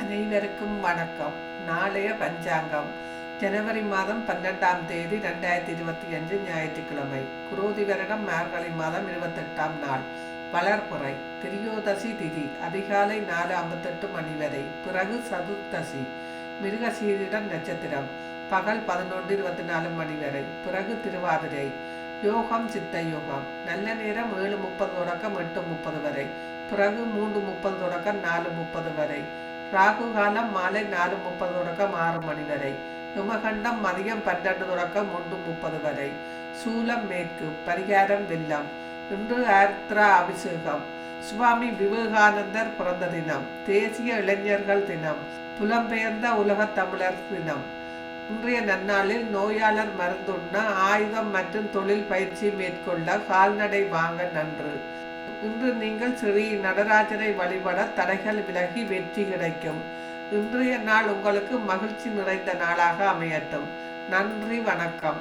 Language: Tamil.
அனைவருக்கும் வணக்கம். நாளைய பஞ்சாங்கம். ஜனவரி மாதம் பன்னெண்டாம் தேதி ரெண்டாயிரத்தி இருபத்தி அஞ்சு ஞாயிற்றுக்கிழமை. குரோதி வருடம் மார்கழி மாதம் இருபத்தெட்டாம் நாள். வளர்புறை திரியோதசி திதி. அதிகாலை நாலு ஐம்பத்தெட்டு மணி வரை. பிறகு சதுர்த்தசி. மிருகசீரிடம் நட்சத்திரம். பகல் பதினொன்று இருபத்தி நாலு மணி வரை. பிறகு திருவாதிரை. யோகம் சித்த யோகம். நல்ல நேரம் ஏழு முப்பது தொடக்கம் எட்டு முப்பது வரை. பிறகு மூன்று முப்பது தொடக்கம் நாலு முப்பது வரை. ராகு காலம் மாலை நாலு முப்பது தொடக்கம் ஆறு மணி வரை. யுமகண்டம் மதியம் பன்னெண்டு தொடக்கம் ஒன்று முப்பது வரை. சூலம் மேற்கு பரிகாரம் வெல்லம் இன்று ஆர்த்ரா அபிஷேகம். சுவாமி விவேகானந்தர் பிறந்த தினம் தேசிய இளைஞர்கள் தினம் புலம்பெயர்ந்த உலகத் தமிழர் தினம். இன்றைய நன்னாளில் நோயாளர் மருந்துண்ண ஆயுதம் மற்றும் தொழில் பயிற்சி மேற்கொள்ள கால்நடை வாங்க நன்று. இன்று நீங்கள் ஸ்ரீ நடராஜரை வழிபட தடைகள் விலகி வெற்றி கிடைக்கும். இன்றைய நாள் உங்களுக்கு மகிழ்ச்சி நிறைந்த நாளாக அமையட்டும். நன்றி வணக்கம்.